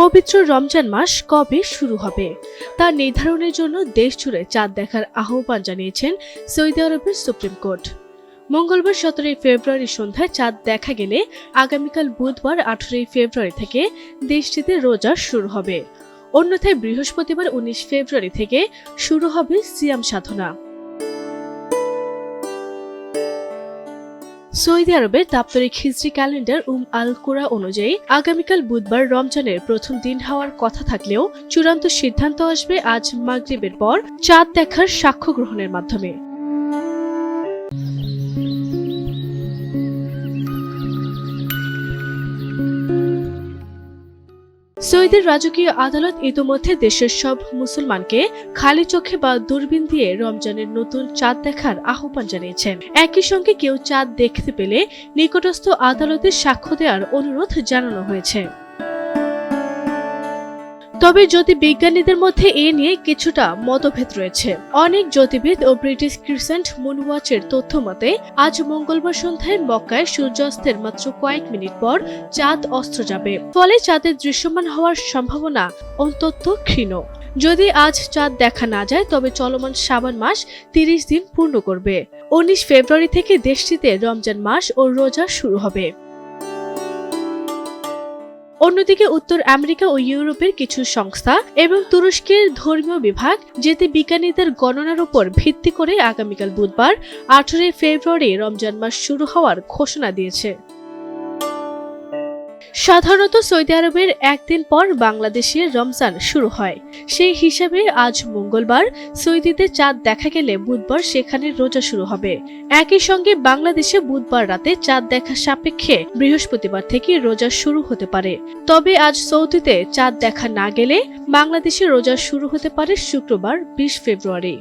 পবিত্র রমজান মাস কবে শুরু হবে? তা নির্ধারণের জন্য দেশ জুড়ে চাঁদ দেখার আহ্বান জানিয়েছেন সৌদি আরবের সুপ্রিম কোর্ট। মঙ্গলবার সতেরোই ফেব্রুয়ারি সন্ধ্যায় চাঁদ দেখা গেলে আগামীকাল বুধবার আঠারোই ফেব্রুয়ারি থেকে দেশটিতে রোজা শুরু হবে। অন্যথায় বৃহস্পতিবার উনিশ ফেব্রুয়ারি থেকে শুরু হবে সিয়াম সাধনা। সৌদি আরবের দাপ্তরিক হিজরি ক্যালেন্ডার উম আল কোরা অনুযায়ী আগামীকাল বুধবার রমজানের প্রথম দিন হওয়ার কথা থাকলেও চূড়ান্ত সিদ্ধান্ত আসবে আজ মাগরিবের পর চাঁদ দেখার সাক্ষ্য গ্রহণের মাধ্যমে। সৌদির রাজকীয় আদালত ইতোমধ্যে দেশের সব মুসলমানকে খালি চোখে বা দূরবীন দিয়ে রমজানের নতুন চাঁদ দেখার আহ্বান জানিয়েছেন। একই সঙ্গে কেউ চাঁদ দেখতে পেলে নিকটস্থ আদালতে সাক্ষ্য দেওয়ার অনুরোধ জানানো হয়েছে। তবে জ্যোতির্বিজ্ঞানীদের মধ্যে এ নিয়ে কিছুটা মতভেদ রয়েছে। অনেক জ্যোতির্বিদ ও ব্রিটিশ ক্রিসেন্ট মুনওয়াচের তথ্য মতে, আজ মঙ্গলবার সন্ধ্যায় মক্কায় সূর্যাস্তের মাত্র কয়েক মিনিট পর চাঁদ অস্ত্র যাবে। ফলে চাঁদের দৃশ্যমান হওয়ার সম্ভাবনা অন্তত ক্ষীণ। যদি আজ চাঁদ দেখা না যায়, তবে চলমান শ্রাবণ মাস তিরিশ দিন পূর্ণ করবে। উনিশ ফেব্রুয়ারি থেকে দেশটিতে রমজান মাস ও রোজা শুরু হবে। অন্যদিকে উত্তর আমেরিকা ও ইউরোপের কিছু সংস্থা এবং তুরস্কের ধর্মীয় বিভাগ যেতে বিজ্ঞানীদের গণনার উপর ভিত্তি করে আগামীকাল বুধবার আঠারোই ফেব্রুয়ারি রমজান মাস শুরু হওয়ার ঘোষণা দিয়েছে। সাধারণত সৌদি আরবের একদিন পর বাংলাদেশের রমজান শুরু হয়। সেই হিসাবে আজ মঙ্গলবার সৌদিতে চাঁদ দেখা গেলে বুধবার সেখানে রোজা শুরু হবে। একই সঙ্গে বাংলাদেশে বুধবার রাতে চাঁদ দেখা সাপেক্ষে বৃহস্পতিবার থেকে রোজা শুরু হতে পারে। তবে আজ সৌদিতে চাঁদ দেখা না গেলে বাংলাদেশে রোজা শুরু হতে পারে শুক্রবার, বিশ ফেব্রুয়ারি।